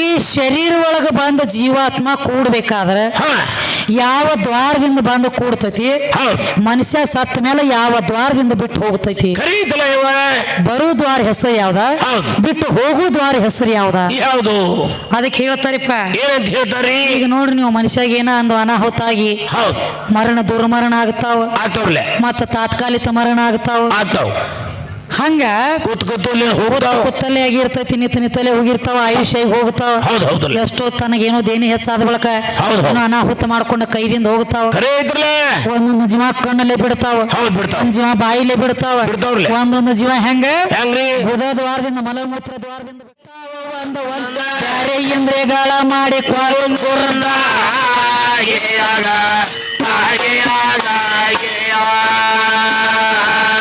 ಈ ಶರೀರ ಒಳಗ ಬಂದ ಜೀವಾತ್ಮ ಕೂಡ್ಬೇಕಾದ್ರೆ ಯಾವ ದ್ವಾರದಿಂದ ಬಂದು ಕೂಡ್ತೈತಿ? ಮನುಷ್ಯ ಸತ್ತ ಮೇಲೆ ಯಾವ ದ್ವಾರದಿಂದ ಬಿಟ್ಟು ಹೋಗ್ತೈತಿ? ಬರೋ ದ್ವಾರ ಹೆಸರು ಯಾವ್ದ? ಬಿಟ್ಟು ಹೋಗೋ ದ್ವಾರ ಹೆಸರು ಯಾವ್ದ? ಯಾವುದು? ಅದಕ್ಕೆ ಹೇಳ್ತಾರಿಪ್ಪ. ಏನಂತ ಹೇಳ್ತಾರಿ? ಈಗ ನೋಡ್ರಿ ನೀವು ಮನುಷ್ಯಾಗ ಏನ ಅಂದ ಅನಾಹುತ ಆಗಿ ಮರಣ ದುರ್ಮರಣ ಆಗ್ತಾವ. ಮತ್ತೆ ಮತ್ತ ತಾತ್ಕಾಲಿಕ ಮರಣ ಆಗ್ತಾವ. ಆಗ್ತಾವ್. ಹಂಗ ಕೂತ್ ಕೂತಲ್ಲಿ ಹೋಗ್ತಾವ್ ಕುತ್ತಲೆ ಆಗಿರ್ತೈತಿ ನಿತ್ತ ನಿತ್ತಲೆ ಹೋಗಿರ್ತಾವ ಆಯುಷ್ಯ ಹೋಗ್ತಾವ. ಹೌದು ಹೌದು ಎಷ್ಟೋ ತನಗೇನೋ ದೇನಿ ಹೆಚ್ಚಾದ ಬಳಕ. ಏನೋ ಅನಾಹುತ ಮಾಡ್ಕೊಂಡ ಕೈದಿಂದ ಹೋಗ್ತಾವ. ಒಂದೊಂದು ಜೀವ ಕಣ್ಣಲ್ಲೇ ಬಿಡ್ತಾವ. ಒಂದ್ ಜೀವ ಬಾಯಿಲೆ ಬಿಡ್ತಾವ. ಒಂದೊಂದು ಜೀವ ಹೆಂಗ? ಬುಧ ದ್ವಾರದಿಂದ ಮಲಮೂತ್ರ ದ್ವಾರದಿಂದ ಬಿಡ್ತಾವ ಒಂದ ಬ್ಯಾರೆ ಆಗ ಮಾಡಿ ಆಗ ಆಗೇ ಸರಸು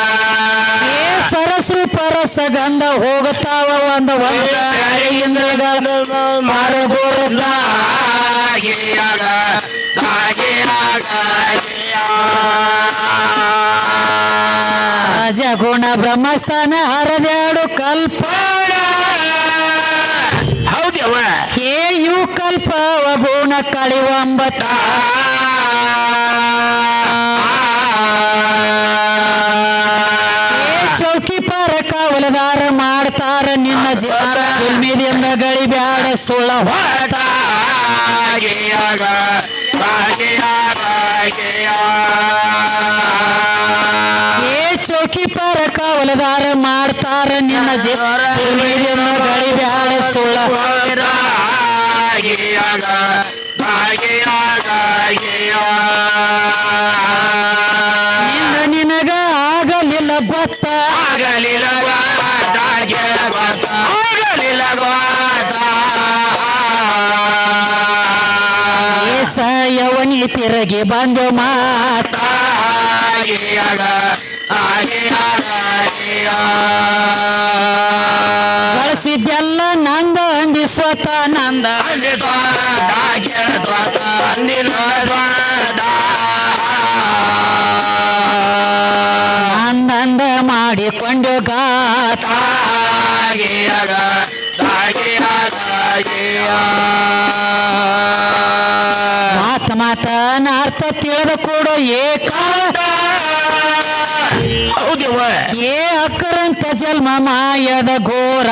ಪರಸ ಗಂಧ ಹೋಗುತ್ತಾವ ಒಂದು ರಾಜ ಗುಣ ಬ್ರಹ್ಮಸ್ಥಾನ ಹರದ್ಯಾಡು ಕಲ್ಪ ಹೌದವ ಏ ಯು ಕಲ್ಪವ ಗುಣ ಕಳಿವಂಬತ್ತ ಚೌಕಿ ಪಾರ ಕಾವಲದಾರ ಮಾಡ್ತಾರ ನಿನ್ನ ಜಿಲ್ಲಾರ ಜುಲ್ಮಿದಿಂದ ಗಳಿ ಬ್ಯಾಡ ಸುಳ್ಳ. ಬಂದು ಮಾತ ಬಳಸಿದ್ದೆಲ್ಲ ನಂದ ಅಂದಿ ಸ್ವತ ನಂದ. ಅಂದಂದ ಮಾಡಿಕೊಂಡು ಗಾತ. ಮಾತ ಮಾತ ನಾರ್ಥ ತಿಳಿದ ಕೊಡೋ ಏಕ ಹೌದವ ಏ ಅಕ್ಕರಂತ ಜನ್ಮ ಮಾಯದ ಘೋರ.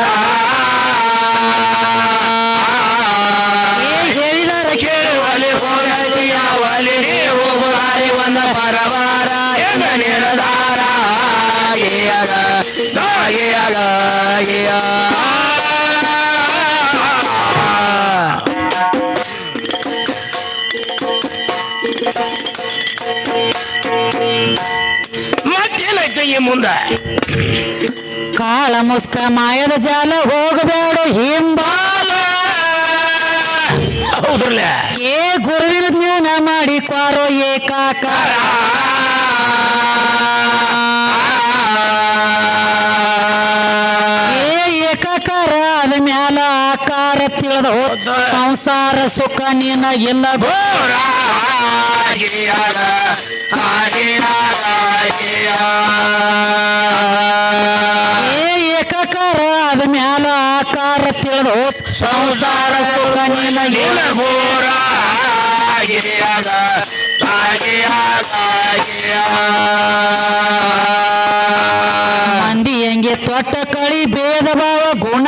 ಮುಂದೆ. ಕಾಳ ಮುಸ್ಕ ಮಾಯದ ಜಾಲ ಹೋಗಬೇಡ ಹಿಂಬಾಲ. ಹೌದ್ರಲ್ಲ? ಏ ಗುರುವಿನ ಜ್ಞಾನ ಮಾಡಿ ಕ್ವಾರೋ ಏಕಾಕಾರ ಏ ಏಕಾಕಾರ ಅದ ಮ್ಯಾಲ ಆಕಾರ ತಿಳಿದ ಸಂಸಾರ ಸುಖ ನೀನ ಇಲ್ಲ ಘೋರ ಗಿರಿಯಾಗ ಆಗಿಯಾಗ ಸಂಸಾರ ಸುಖ ನಿನ ಇಲ್ಲ ನಿಲ ಘೋರ ಗಿರಿಯಾಗ ಆಗಿಯಾಗ ಮಂದಿ ಹೆಂಗೆ ತೊಟ್ಟ ಕಳಿ ಭೇದ ಭಾವ ಗುಣ.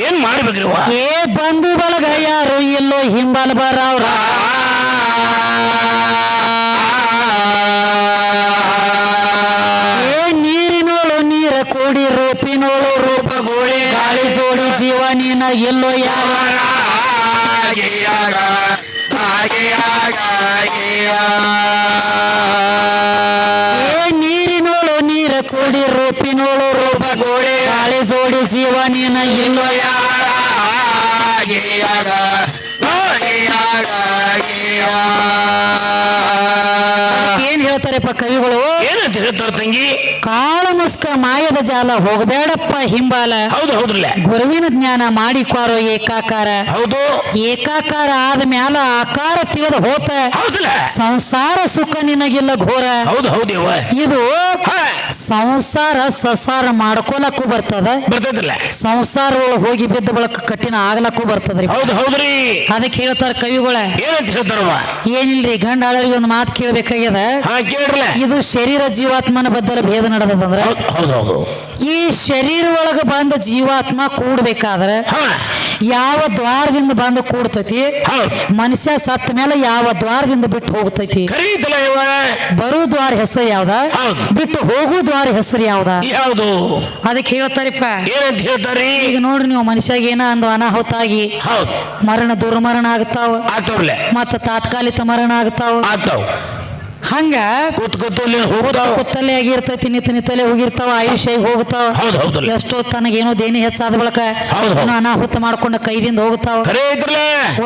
ಏನ್ ಮಾಡ್ಬೇಕ್ರಿ ಏ ಬಂಧು ಬಳಗ ಯಾರು ಎಲ್ಲೋ ಹಿಂಬಲ್ ಬರವ್ರ. ಗಾಳಿ ಜೋಡಿ ಜೀವ ನೀನ ಎಲ್ಲೋ ಹೇಳ್ತಾರಪ್ಪ ಕವಿಗಳು. ಏನಂತ ಹೇಳ್ತಾರ ತಂಗಿ? ಕಾಳ ಮುಸ್ಕ ಮಾಯದ ಜಾಲ ಹೋಗಬೇಡಪ್ಪ ಹಿಂಬಾಲ. ಹೌದು ಹೌದ್ರಲ್ಲ. ಗುರುವಿನ ಜ್ಞಾನ ಮಾಡಿ ಮಾಡಿಕೊರೋ ಏಕಾಕಾರ. ಹೌದು. ಏಕಾಕಾರ ಆದ ಮ್ಯಾಲ ಆಕಾರ ತಿಳಿದ ಹೋತ. ಹೌದಲ್ಲ ಸಂಸಾರ ಸುಖ ನಿನಗಿಲ್ಲ ಘೋರ. ಹೌದು ಹೌದೇವ ಇದು ಸಂಸಾರ ಸಸಾರ ಮಾಡ್ಕೊಳಕ್ಕೂ ಬರ್ತದ. ಬರ್ತದಲ್ಲ ಸಂಸಾರ ಒಳಗೆ ಹೋಗಿ ಬಿದ್ದ ಬಳಕ ಕಠಿಣ ಆಗ್ಲಕ್ಕೂ ಬರ್ತದ್ರಿ. ಹೌದು ಹೌದ್ರಿ. ಅದಕ್ಕೆ ಹೇಳ್ತಾರ ಕವಿಗಳ. ಏನಂತ ಹೇಳ್ತಾರವ ಏನಿಲ್ರಿ ಗಂಡ ಆಳರಿಗೆ ಒಂದು ಮಾತು ಕೇಳಬೇಕಾಗ್ಯದ? ಹಾ ಇದು ಶರೀರ ಜೀವಾತ್ಮನ ಬದ್ದಲ ಭೇದ ನಡೆದದಂದ್ರ ಹೌದು ಈ ಶರೀರ ಒಳಗ ಬಂದ ಜೀವಾತ್ಮ ಕೂಡ್ಬೇಕಾದ್ರೆ ಯಾವ ದ್ವಾರದಿಂದ ಬಂದು ಕೂಡ್ತೈತಿ? ಮನುಷ್ಯ ಸತ್ತ ಮೇಲೆ ಯಾವ ದ್ವಾರದಿಂದ ಬಿಟ್ಟು ಹೋಗ್ತೈತಿ? ಬರೋ ದ್ವಾರ ಹೆಸರು ಯಾವ್ದ? ಬಿಟ್ಟು ಹೋಗೋ ದ್ವಾರ ಹೆಸರು ಯಾವ್ದ? ಯಾವ್ದು? ಅದಕ್ಕೆ ಹೇಳ್ತಾರಿಪ್ಪ. ಏನಂತ ಹೇಳ್ತಾರ್ರಿ ಈಗ ನೋಡ್ರಿ ನೀವು ಮನುಷ್ಯಾಗ ಏನ ಅಂದ್ ಅನಾಹುತ ಆಗಿ ಮರಣ ದುರ್ಮರಣ ಆಗ್ತಾವ. ಮತ್ತ ತಾತ್ಕಾಲಿಕ ಮರಣ ಆಗ್ತಾವ. ಆಗ್ತಾವ್. ಹಂಗ ಕೂತ್ ಕೂತಲ್ಲಿ ಅಲ್ಲಿ ಹೋಗುದಾವ್ ಕುತ್ತಲ್ಲೇ ಆಗಿರ್ತೈತಿ ನಿತ್ತ ನಿತ್ತಲ್ಲೇ ಹೋಗಿರ್ತಾವ ಆಯುಷ್ಯ ಹೋಗ್ತಾವ. ಹೌದು ಹೌದಲ್ಲ ಎಷ್ಟೋ ತನಗೇನೋ ದೇನಿ ಹೆಚ್ಚಾದ ಬಳಕ ಹೌದು, ಹೌದು. ಅನಾಹುತ ಮಾಡ್ಕೊಂಡ ಕೈದಿಂದ ಹೋಗ್ತಾವ.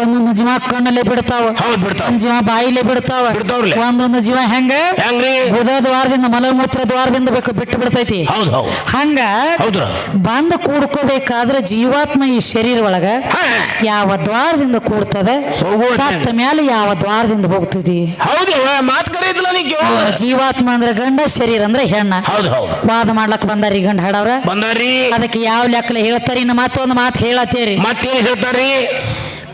ಒಂದೊಂದು ಜೀವ ಕಣ್ಣಲ್ಲೇ ಬಿಡ್ತಾವ. ಹೌದು ಬಿಡ್ತಾವ್. ಒಂದ್ ಜೀವ ಬಾಯಿಲೆ ಬಿಡ್ತಾವ. ಒಂದೊಂದು ಜೀವ ಹೆಂಗ? ಹೃದಯ ಬುಧ ದ್ವಾರದಿಂದ ಮಲಮೂತ್ರ ದ್ವಾರದಿಂದ ಬೇಕು ಬಿಟ್ಟು ಬಿಡ್ತೈತಿ. ಹೌದು ಹೌದು. ಹಂಗ ಬಂದ ಕೂಡ್ಕೋಬೇಕಾದ್ರೆ ಜೀವಾತ್ಮ ಈ ಶರೀರ ಒಳಗ ಯಾವ ದ್ವಾರದಿಂದ ಕೂಡ್ತದೆ? ಸತ್ತ ಮೇಲೆ ಯಾವ ದ್ವಾರದಿಂದ ಹೋಗ್ತೈತಿ? ಹೌದು ಮಾತು ಕರೆ ಐತಲ್ಲ ನೀ ಕೇಳು ಜೀವಾತ್ಮ ಅಂದ್ರೆ ಗಂಡ ಶರೀರ ಅಂದ್ರೆ ಹೆಣ್ಣ. ಹೌದು ಹೌದು. ವಾದ ಮಾಡ್ಲಕ್ ಬಂದಾರಿ ಗಂಡ ಹಾಡವ್ರ? ಬಂದಾರಿ ಅದಕ್ಕೆ ಯಾವ ಲೆಕ್ಕಲೆ ಹೇಳ್ತಾರಿ? ಇನ್ನು ಮತ್ತೊಂದು ಮಾತು ಹೇಳತ್ತೇರಿ. ಮತ್ತೇನ್ ಹೇಳ್ತಾರ್ರಿ?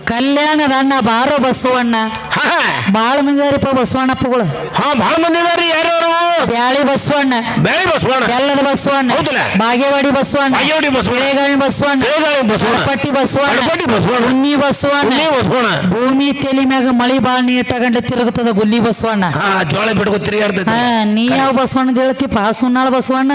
ಕಲ್ಯಾಣದ ಅಣ್ಣ ಬಾರೋ ಬಸವಣ್ಣ. ಹಾ. ಬಾಳ ಮಂದಿ ಅದಾರಿಪ್ಪ ಬಸವಣ್ಣಪ್ಪಗಳು ಹಾ ಬಹಳ ಮಂದಿ ಇದಾರಿ ಯಾರ್ಯಾರು? ಬ್ಯಾಳಿ ಬಸವಣ್ಣ. ಬೆಳೆ ಬಸವಣ್ಣ. ಬೆಲ್ಲದ ಬಸವಣ್ಣ. ಹೌದಲ್ಲ? ಬಾಗೇವಾಡಿ ಬಸವಣ್ಣ. ಬಾಗೇವಾಡಿ ಬಸವಣ್ಣ. ಬೆಳೆಗಾಳಿ ಬಸವಣ್ಣ. ಬೇಗಾಳಿ ಬಸವಣ್ಣ. ಕಡಪಟ್ಟಿ ಬಸವಣ್ಣ. ಕಡಪಟ್ಟಿ ಬಸವಣ್ಣ. ಉನ್ನಿ ಬಸವಣ್ಣ. ಉಣ್ಣಿ ಬಸವಣ್ಣ. ಭೂಮಿ ತೆಲಿ ಮ್ಯಾಗ ಮಳಿ ಬಾಳ್ ನೀಟಗಂಡ ತಿರುಗುತ್ತದ ಗುಲ್ಲಿ ಬಸವಣ್ಣ. ಹಾ ಜೋಳ ಬಿಟ್ಕೊ ತಿರುಗಾಡ್ತೈತಿ ಹಾ ನೀ ಯಾವ ಬಸವಣ್ಣ ಹೇಳ್ತಿಪ್ಪ? ಸುನ್ನಾಳ ಬಸವಣ್ಣ.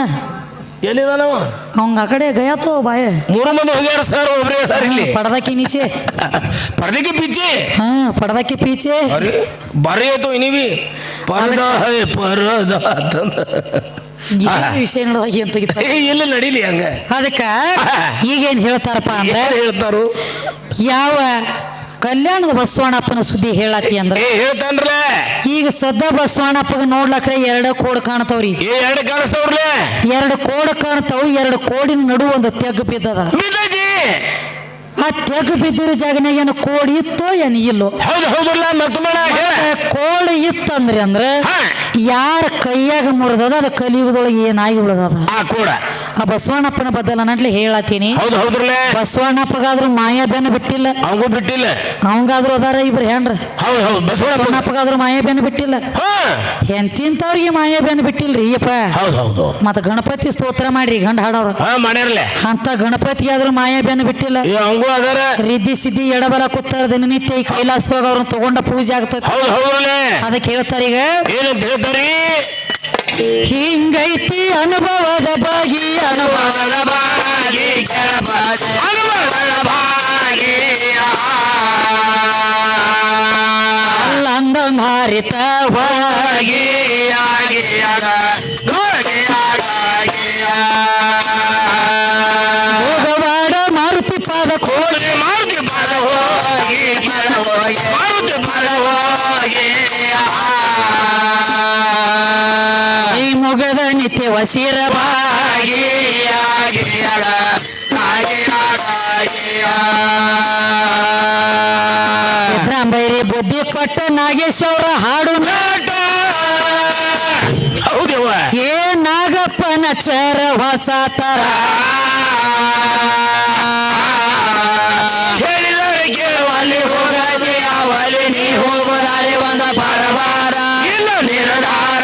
ಎಲ್ಲಿದಾನವ? ಅವಂಗ ಆ ಕಡೆ ಗಯಾತೋ ಬಾಯ. ಮೂರು ಮಂದಿ ಹೋಗ್ಯಾರ ಸರ್ ಒಬ್ರೇ ಅದಾರ ಇಲ್ಲಿ. ಪಡದಕ್ಕೆ ನೀಚೆ. ಪರ್ದಿಗೆ ಬಿಚ್ಚಿ ಹಾ ಪಡದಕ್ಕೆ ಪೀಚೆ. ಅರೆ ಬರೀ ಆಯ್ತು ಇನಿವಿ. ಪರದ ಹೇ ಪರದ ಅಂತಂದ. ಏನ್ ವಿಷಯ ನೋಡೋದಾಗ ಏನ್ ತೆಗಿತ ಏ, ಎಲ್ಲಿ ನಡೀಲಿ ಹಂಗ? ಅದಕ್ಕ ಈಗೇನ್ ಹೇಳ್ತಾರಪ್ಪ ಅಂದ್ರೆ ಏನ್ ಹೇಳ್ತಾರು? ಯಾವ ಕಲ್ಯಾಣದ ಬಸವಣ್ಣಪ್ಪನ ಸುದ್ದಿ ಹೇಳಾಕಿ ಅಂದ್ರೆ ಏ ಈಗ ಸದ್ದ ಬಸವಣ್ಣಪ್ಪಗ ನೋಡ್ಲಕ್ರ ಎರಡು ಕೋಡ್ ಕಾಣ್ತಾವ್ರಿ. ಏ ಎರಡು ಕಾಣಿಸ್ತವ್ರಲ್ಲ ಎರಡು ಕೋಡ್ ಕಾಣ್ತಾವ್ ಎರಡು ಕೋಡಿನ ನಡು ಒಂದು ತೆಗ್ ಬಿದ್ದದ. ಬಿದ್ದೈತಿ. ಆ ತೆಗ್ ಬಿದ್ದಿರೋ ಜಾಗನಾಗ ಏನು ಕೋಡ್ ಇತ್ತೋ ಏನು ಇಲ್ಲೋ? ಹೌದು ಹೌದಲ್ಲ ಹೇಳ. ಕೋಡ್ ಇತ್ತಂದ್ರಿ ಅಂದ್ರೆ. ಯಾರ ಕೈಯಾಗ ಮುರಿದದ ಅದು ಕಲಿಯುಗದೊಳಗೆ ಏನಾಗಿ ಉಳಿದದ? ಆ ಕೂಡ. ಆ ಬಸವಣ್ಣಪ್ಪನ ಬದಲ ನಂಟ್ಲಿ ಹೇಳತ್ತೀನಿ. ಹೌದು ಹೌದ್ರಲ್ಲ ಬಸವಣ್ಣಪ್ಪಗಾದ್ರೂ ಮಾಯಾ ಬೆನ್ನ ಬಿಟ್ಟಿಲ್ಲ. ಅವಂಗೂ ಬಿಟ್ಟಿಲ್ಲ. ಅವಂಗಾದ್ರು ಅದಾರ ಇಬ್ರು ಹೆಣ್ರ. ಹೌದು ಹೌದು. ಬಸವಣ್ಣ ಬಸವಣ್ಣಪ್ಪಗಾದ್ರೂ ಮಾಯಾ ಬೆನ್ನ ಬಿಟ್ಟಿಲ್ಲ. ಹಾ. ಎಂತಿಂತವ್ರಿಗೆ ಮಾಯಾ ಬೆನ್ನ ಬಿಟ್ಟಿಲ್ರಿ ಅಪ್ಪ ಹೌದು ಹೌದು. ಮತ್ತ ಗಣಪತಿ ಸ್ತೋತ್ರ ಮಾಡ್ರಿ ಗಂಡ ಹಾಡೋರು. ಹಾ ಮಾಡ್ಯಾರಲ್ಲ ಅಂತ ಗಣಪತಿ ಆದ್ರೂ ಮಾಯಾ ಬೆನ್ನ ಬಿಟ್ಟಿಲ್ಲ. ಏ ಅವಂಗೂ ಅದಾರ. ರಿದ್ದಿ ಸಿದ್ಧಿ ಎಡಬಲ ಕೂತಾರ ದಿನನಿತ್ಯ ಈ ಕೈಲಾಸದಾಗ ಅವ್ರನ್ನ ತಗೊಂಡ ಪೂಜೆ ಆಗ್ತದೆ ಹೌದು ಅದಕ್ಕೆ ಹೇಳ್ತಾರೆ ಈಗ ಏನಂತ ಹೇಳ್ತಾರಿ? ಹಿಂಗೈತಿ ಅನುಭವದ ಬಾಗಿ ಅನುಭವ ಅಲ್ಲಂದ ಹಾರಿತವ ಭೋಗವಾಡ ನಿತ್ಯ ವಸೀರವ ಸಿದ್ದರಾಮಯ್ಯ ಬುದ್ಧಿ ಕೊಟ್ಟ ನಾಗೇಶ್ವರ ಹಾಡು ನಾಟ. ಹೌದವ ಏ ನಾಗಪ್ಪನ ಚರ ಹೊಸ ತರ ಕೇಳುವಲ್ಲಿ ಹೋಗದೆ ಅವಲಿ ನೀ ಹೋಗೋದಾರೆ ಒಂದ ಬರಬಾರ ಇಲ್ಲ ನಿರ್ಧಾರ.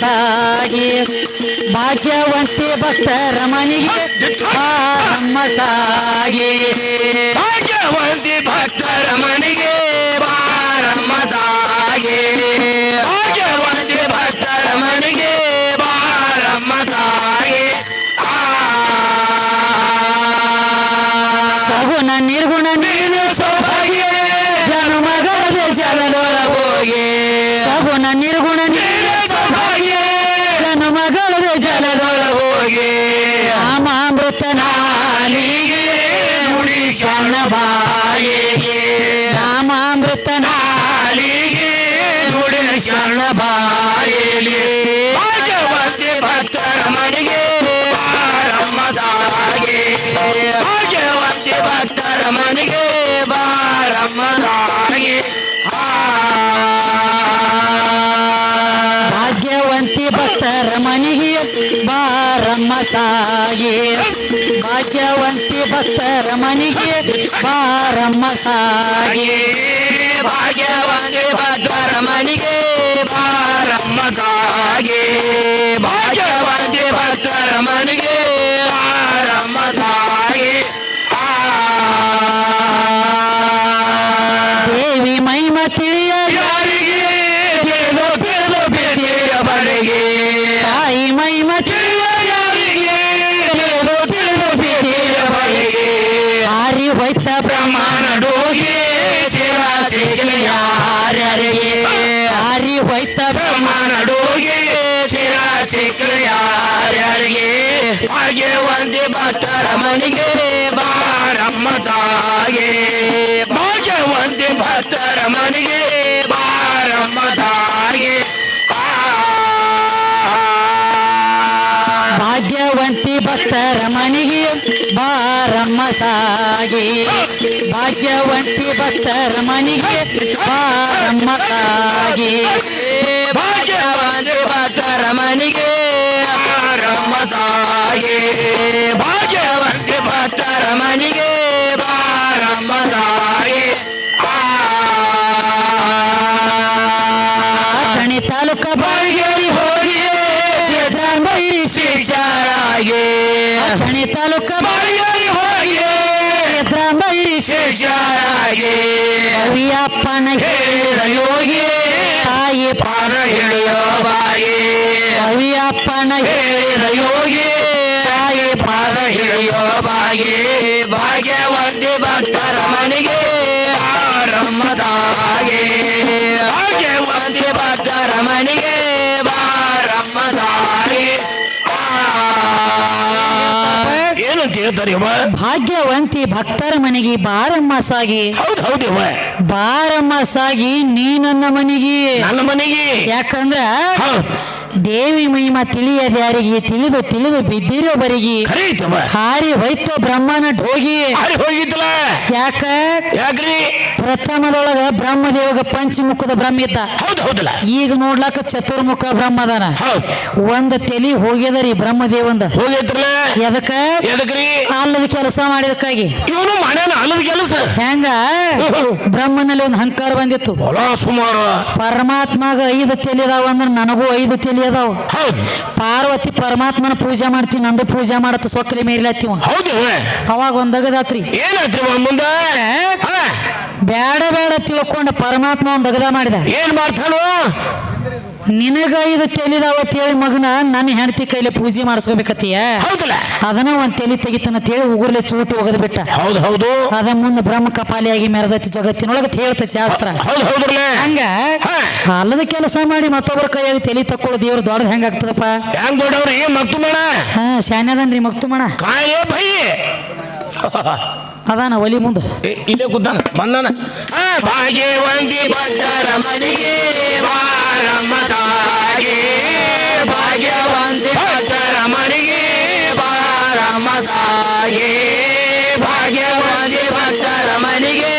ಸಾಗಿ ಭಾಗ್ಯವಂತಿ ಭಕ್ತರ ಮನೆಗೆ ನಮ್ಮ ಸಾಗಿ. ಭಾಗ್ಯವಂತಿ ಭಕ್ತರ ಶರಣ ಬಾಯಿಲಿ. ಭಾಗ್ಯವಂತಿ ಭಕ್ತರ ಮನೆಗೆ ಬಾರಮ್ಮ ಭಾಗ್ಯವತಿ ಭಕ್ತರ ಮನೆಗೆ ಬಾರಮ್ಮ ತಾಗೆ ಭಾಗ್ಯವಂತಿ ಭಕ್ತರ ಮನೆಗೆ ಬಾರಮ್ಮ ಸಾಗಿ. ಭಾಗ್ಯವಂತಿ ಭಕ್ತರ ಮನೆಗೆ ಬಾರಮ್ಮ ಸಾಗಿ. ಭಾಗ್ಯವಂತಿ ಭಕ್ತರ ಮನೆಗೆ ಹಾರಿ ಹೋಯ್ತ ಬ್ರಹ್ಮ ಬ್ರಹ್ಮನ ಡೋಗೆ ಶಿರ ಸಿಗಲಿ ಯಾರ್ಯಾರಿಗೆ ಹಾರಿ ಹೋಯ್ತ ಬ್ರಹ್ಮ ಬ್ರಹ್ಮನ ಡೋಗೆ ಶಿರ ಸಿಗಲಿ ಯಾರ್ಯಾರಿಗೆ ಭಾಗ್ಯವಂತಿ ಭಕ್ತರ ಮನೆಗೆ ಬಾರಮ್ಮ ಸಾಗೆ. ಬಾರಮ್ಮ ಸಾಗಿ ಭಾಗ್ಯವಂತಿ ಭಕ್ತರ ಮನೆಗೆ ಬಾರಮ್ಮ ಸಾಗಿ ಭಾಗ್ಯವಂತಿ ಭಕ್ತರ ಮನೆಗೆ ಬಾರಮ್ಮ ಸಾಗಿ ಭಾಗ್ಯವಂತಿ ಭಕ್ತರ ಮನೆಗೆ ಬಾರಮ್ಮ ಸಾಗಿ ಅಥಣಿ ತಾಲೂಕ ಬಾಳಿಗೆ ಹೋಗಿ ಬಾಯಿರಿ ಶಿಕ್ಷರಾಗಿ ಅಥಣಿ ತಾಲೂಕ ಹೇಳಿದ ಯೋಗಿ. ತಾಯಿ ಪಾರ ಹೇಳುವ ಬಾಯಿ. ಕವಿಯಪ್ಪನ ಹೇಳಿದ ಯೋಗಿ. ಏನಂತ ಭಾಗ್ಯವಂತಿ ಭಕ್ತರ ಮನೆಗೆ ಬಾರಮ್ಮ ಸಾಗಿ. ಹೌದು ಹೌದು ಯವ್ವ. ಬಾರಮ್ಮ ಸಾಗಿ ನೀ ನನ್ನ ಮನೆಗೆ. ನನ್ನ ಮನೆಗೆ. ಯಾಕಂದ್ರ ಹೌದು. ದೇವಿ ಮಹಿಮ ತಿಳಿಯದ ಯಾರಿಗೆ? ತಿಳಿದು ತಿಳಿದು ಬಿದ್ದಿರೋ ಬರಿಗೆ. ಖರೀ ಹಾರಿ ಹೋಯ್ತು ಬ್ರಹ್ಮನ ಢೋಗಿ. ಹೋಗಿದ್ಲ. ಯಾಕ? ಯಾಕ್ರಿ? ಪ್ರಥಮದೊಳಗ ಬ್ರಹ್ಮದೇವಗ ಪಂಚಮುಖದ ಬ್ರಹ್ಮ ಇದ್ದ. ಈಗ ನೋಡ್ಲಾಕ ಚತುರ್ಮುಖ ಬ್ರಹ್ಮದಾನ. ಒಂದ ತೆಲಿ ಹೋಗ್ಯದರಿ ಬ್ರಹ್ಮದೇವಂದ. ಎದಕ್ಕ? ಎದಕ್ರಿ? ಅಲ್ಲದ ಕೆಲಸ ಮಾಡಿದಕ್ಕಾಗಿ. ಇವನು ಮಾಡ್ಯಾನ ಅಲ್ಲದ ಕೆಲಸ. ಹೆಂಗ? ಬ್ರಹ್ಮನಲ್ಲಿ ಒಂದು ಹಂಕಾರ ಬಂದಿತ್ತು. ಸುಮಾರು. ಪರಮಾತ್ಮಗ ಐದು ತೆಲಿದಾವ ಅಂದ್ರ ನನಗೂ ಐದು ತಲಿ ಅದಾವ. ಹೌದು. ಪಾರ್ವತಿ ಪರಮಾತ್ಮನ ಪೂಜೆ ಮಾಡ್ತೀನಿ ನಂದು ಪೂಜೆ ಮಾಡತ್ತ ಸೊಕ್ಕಲಿ ಮೇರ್ಲತ್ತೀವ. ಹೌದು ಅವಾಗ ಒಂದಗದಾತ್ರಿ ಏನಾಯ್ತ್ರಿ ಮುಂದ? ಬೇಡ ಬೇಡ ತಿಳ್ಕೊಂಡ ಪರಮಾತ್ಮ ಒಂದಗದ ಮಾಡಿದ. ಏನ್ ಮಾಡ್ತಾನು? ನಿನಗ ಇದು ತೆಲಿದಾವ ಹೇಳಿ ಮಗನ ನನ್ನ ಹೆಂಡತಿ ಕೈಲಿ ಪೂಜೆ ಮಾಡಿಸ್ಕೋಬೇಕತ್ತೀಯ? ಹೌದಲ್ಲ. ಅದನ್ನ ಒಂದ್ ತೆಲಿ ತೆಗಿತಾನ ಹೇಳಿ ಉಗುರ್ಲೆ ಚೂಟು ಒಗದ್ ಬಿಟ್ಟ. ಹೌದು ಹೌದು. ಅದ ಮುಂದೆ ಬ್ರಹ್ಮ ಕಪಾಲಿಯಾಗಿ ಮೆರೆದೈತಿ ಜಗತ್ತಿನೊಳಗ ಹೇಳ್ತ ಶಾಸ್ತ್ರ. ಹೌದು ಹೌದ್ರಲ್ಲ ಹಂಗ. ಅಲ್ಲದ ಕೆಲಸ ಮಾಡಿ ಮತ್ತೊಬ್ಬರ ಕೈಯಾಗಿ ತೆಲಿ ತಕ್ಕೊಳ್ಳೋ ದೇವ್ರ ದೊಡ್ಡದ್ ಹೆಂಗ ಆಗ್ತದಪ್ಪ? ಹೆಂಗ್ ದೊಡ್ಡವ್ರಿ? ಮಕ್ತು ಮಣ ಹಾ ಶಾನ್ಯದನ್ರಿ ಮಕ್ತುಮಣ ಕಾಯೇ ಭೈ ಅದಾನ ಒಲಿ ಮುಂದೆ. ಏ, ಇಲ್ಲೇ ಕೂತಾನ ಬಂದಾನ. ಆ, ಭಾಗ್ಯವಂತಿ ಭಟ್ಟರ ಮನೆಗೆ ಬಾರಮ್ಮ ಸಾಗೆ ಭಾಗ್ಯವಂತಿ ಭಟ್ಟರ ಮನೆಗೆ ಬಾರಮ್ಮ ಸಾಗೆ ಭಾಗ್ಯವಂತಿ ಭಟ್ಟರ ಮನೆಗೆ